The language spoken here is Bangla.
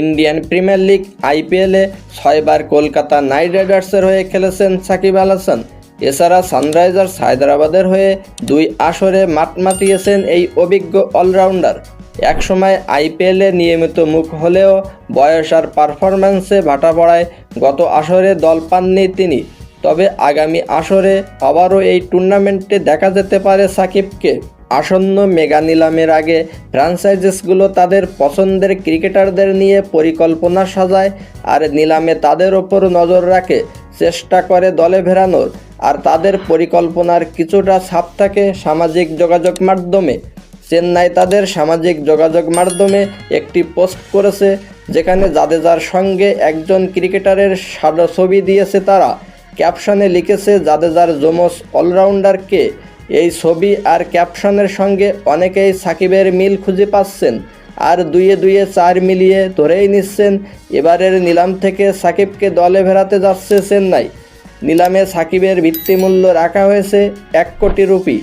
ইন্ডিয়ান প্রিমিয়ার লিগ আইপিএলে ছয়বার কলকাতা নাইট রাইডার্সের হয়ে খেলেছেন সাকিব আল হাসান। এছাড়া সানরাইজার্স হায়দ্রাবাদের হয়ে দুই আসরে মাঠ মাতিয়েছেন এই অভিজ্ঞ অলরাউন্ডার। একসময় আইপিএলে নিয়মিত মুখ হলেও বয়স আর পারফরম্যান্সে ভাটা পড়ায় গত আসরে দল পাননি তিনি। তবে আগামী আসরে আবারও এই টুর্নামেন্টে দেখা যেতে পারে সাকিবকে। আসন্ন মেগা নিলামের আগে ফ্র্যাঞ্চাইজিসগুলো তাদের পছন্দের ক্রিকেটারদের নিয়ে পরিকল্পনা সাজায় আর নিলামে তাদের ওপর নজর রাখে, চেষ্টা করে দলে ফেরানোর আর তাদের পরিকল্পনার কিছুটা ছাপ থাকে সামাজিক যোগাযোগ মাধ্যমে। চেন্নাই তাদের সামাজিক যোগাযোগ মাধ্যমে একটি পোস্ট করেছে, যেখানে জাদেজার সঙ্গে একজন ক্রিকেটারের সাদা ছবি দিয়েছে তারা। ক্যাপশনে লিখেছে, জাদেজার জোমস অলরাউন্ডারকে এই ছবি আর ক্যাপশনের সঙ্গে অনেকেই সাকিবের মিল খুঁজে পাচ্ছেন। আর দুইয়ে দুইয়ে চার মিলিয়ে ধরেই নিচ্ছেন। এবারের নিলাম থেকে সাকিবকে দলে ভেড়াতে যাচ্ছে চেন্নাই। নিলামে সাকিবের ভিত্তিমূল্য রাখা হয়েছে এক কোটি রুপি।